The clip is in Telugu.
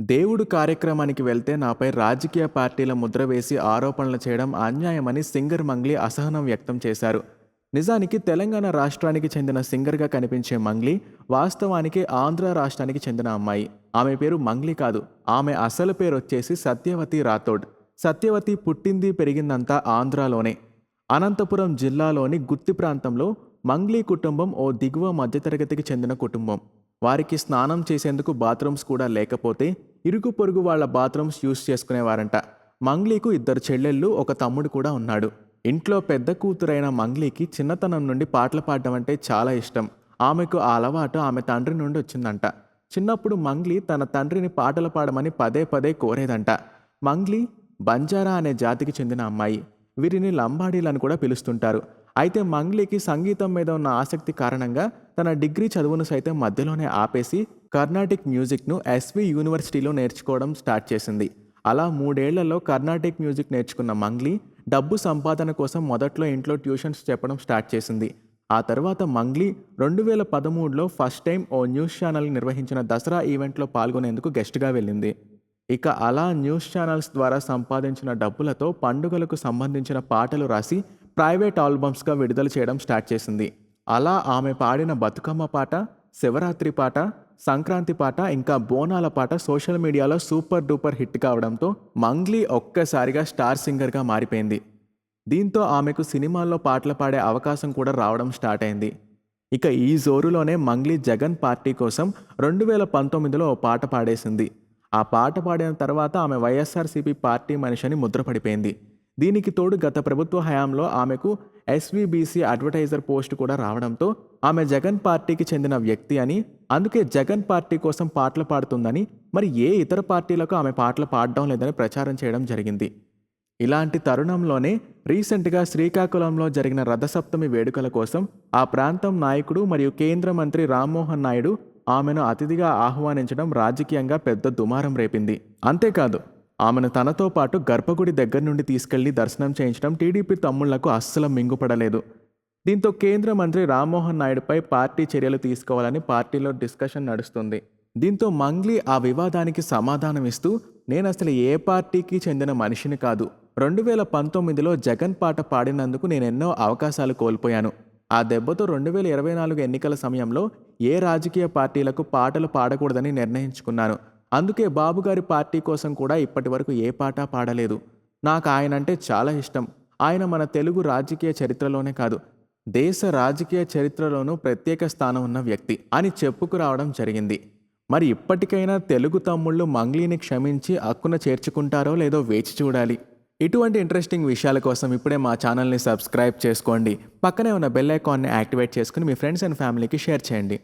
దేవుడు కార్యక్రమానికి వెళ్తే నాపై రాజకీయ పార్టీల ముద్ర వేసి ఆరోపణలు చేయడం అన్యాయమని సింగర్ మంగ్లీ అసహనం వ్యక్తం చేశారు. నిజానికి తెలంగాణ రాష్ట్రానికి చెందిన సింగర్గా కనిపించే మంగ్లీ వాస్తవానికి ఆంధ్ర రాష్ట్రానికి చెందిన అమ్మాయి. ఆమె పేరు మంగ్లీ కాదు ఆమె అసలు పేరు వచ్చేసి సత్యవతి రాథోడ్. సత్యవతి పుట్టింది పెరిగిందంతా ఆంధ్రాలోనే. అనంతపురం జిల్లాలోని గుత్తి ప్రాంతంలో మంగ్లీ కుటుంబం ఓ దిగువ మధ్యతరగతికి చెందిన కుటుంబం. వారికి స్నానం చేసేందుకు బాత్రూమ్స్ కూడా లేకపోతే ఇరుగు పొరుగు వాళ్ళ బాత్రూమ్స్ యూస్ చేసుకునేవారంట. మంగ్లీకు ఇద్దరు చెల్లెళ్ళు ఒక తమ్ముడు కూడా ఉన్నాడు. ఇంట్లో పెద్ద కూతురైన మంగ్లీకి చిన్నతనం నుండి పాటలు పాడడం అంటే చాలా ఇష్టం. ఆమెకు ఆ అలవాటు ఆమె తండ్రి నుండి వచ్చిందంట. చిన్నప్పుడు మంగ్లీ తన తండ్రిని పాటలు పాడమని పదే పదే కోరేదంట. మంగ్లీ బంజారా అనే జాతికి చెందిన అమ్మాయి. వీరిని లంబాడీలను కూడా పిలుస్తుంటారు. అయితే మంగ్లీకి సంగీతం మీద ఉన్న ఆసక్తి కారణంగా తన డిగ్రీ చదువును సైతం మధ్యలోనే ఆపేసి కర్ణాటిక్ మ్యూజిక్ను ఎస్వి యూనివర్సిటీలో నేర్చుకోవడం స్టార్ట్ చేసింది. అలా మూడేళ్ళలో కర్ణాటిక్ మ్యూజిక్ నేర్చుకున్న మంగ్లీ డబ్బు సంపాదన కోసం మొదట్లో ఇంట్లో ట్యూషన్స్ చెప్పడం స్టార్ట్ చేసింది. ఆ తర్వాత మంగ్లీ రెండు వేల పదమూడులో ఫస్ట్ టైం ఓ న్యూస్ ఛానల్ నిర్వహించిన దసరా ఈవెంట్లో పాల్గొనేందుకు గెస్ట్గా వెళ్ళింది. ఇక అలా న్యూస్ ఛానల్స్ ద్వారా సంపాదించిన డబ్బులతో పండుగలకు సంబంధించిన పాటలు రాసి ప్రైవేట్ ఆల్బమ్స్గా విడుదల చేయడం స్టార్ట్ చేసింది. అలా ఆమె పాడిన బతుకమ్మ పాట శివరాత్రి పాట సంక్రాంతి పాట ఇంకా బోనాల పాట సోషల్ మీడియాలో సూపర్ డూపర్ హిట్ కావడంతో మంగ్లీ ఒక్కసారిగా స్టార్ సింగర్గా మారిపోయింది. దీంతో ఆమెకు సినిమాల్లో పాటలు పాడే అవకాశం కూడా రావడం స్టార్ట్ అయింది. ఇక ఈ జోరులోనే మంగ్లీ జగన్ పార్టీ కోసం రెండు వేల పంతొమ్మిదిలో ఓ పాట పాడేసింది. ఆ పాట పాడిన తర్వాత ఆమె వైఎస్ఆర్సీపీ పార్టీ మనిషిని ముద్రపడిపోయింది. దీనికి తోడు గత ప్రభుత్వ హయాంలో ఆమెకు ఎస్వీబీసీ అడ్వర్టైజర్ పోస్ట్ కూడా రావడంతో ఆమె జగన్ పార్టీకి చెందిన వ్యక్తి అని అందుకే జగన్ పార్టీ కోసం పాటలు పాడుతుందని మరి ఏ ఇతర పార్టీలకు ఆమె పాటలు పాడడం లేదని ప్రచారం చేయడం జరిగింది. ఇలాంటి తరుణంలోనే రీసెంట్గా శ్రీకాకుళంలో జరిగిన రథసప్తమి వేడుకల కోసం ఆ ప్రాంతం నాయకుడు మరియు కేంద్ర మంత్రి రామ్మోహన్ నాయుడు ఆమెను అతిథిగా ఆహ్వానించడం రాజకీయంగా పెద్ద దుమారం రేపింది. అంతేకాదు ఆమెను తనతో పాటు గర్భగుడి దగ్గర నుండి తీసుకెళ్ళి దర్శనం చేయించడం టీడీపీ తమ్ముళ్ళకు అస్సలు మింగుపడలేదు. దీంతో కేంద్ర మంత్రి రామ్మోహన్ నాయుడుపై పార్టీ చర్యలు తీసుకోవాలని పార్టీలో డిస్కషన్ నడుస్తుంది. దీంతో మంగ్లీ ఆ వివాదానికి సమాధానం ఇస్తూ నేను అసలు ఏ పార్టీకి చెందిన మనిషిని కాదు. రెండు వేల పంతొమ్మిదిలో జగన్ పాట పాడినందుకు నేను ఎన్నో అవకాశాలు కోల్పోయాను. ఆ దెబ్బతో రెండు వేల ఇరవై నాలుగు ఎన్నికల సమయంలో ఏ రాజకీయ పార్టీలకు పాటలు పాడకూడదని నిర్ణయించుకున్నాను. అందుకే బాబుగారి పార్టీ కోసం కూడా ఇప్పటి వరకు ఏ పాట పాడలేదు. నాకు ఆయన అంటే చాలా ఇష్టం. ఆయన మన తెలుగు రాజకీయ చరిత్రలోనే కాదు దేశ రాజకీయ చరిత్రలోనూ ప్రత్యేక స్థానం ఉన్న వ్యక్తి అని చెప్పుకురావడం జరిగింది. మరి ఇప్పటికైనా తెలుగు తమ్ముళ్ళు మంగ్లీని క్షమించి హక్కున చేర్చుకుంటారో లేదో వేచి చూడాలి. ఇటువంటి ఇంట్రెస్టింగ్ విషయాల కోసం ఇప్పుడే మా ఛానల్ని సబ్స్క్రైబ్ చేసుకోండి. పక్కనే ఉన్న బెల్ ఐకాన్ని యాక్టివేట్ చేసుకుని మీ ఫ్రెండ్స్ అండ్ ఫ్యామిలీకి షేర్ చేయండి.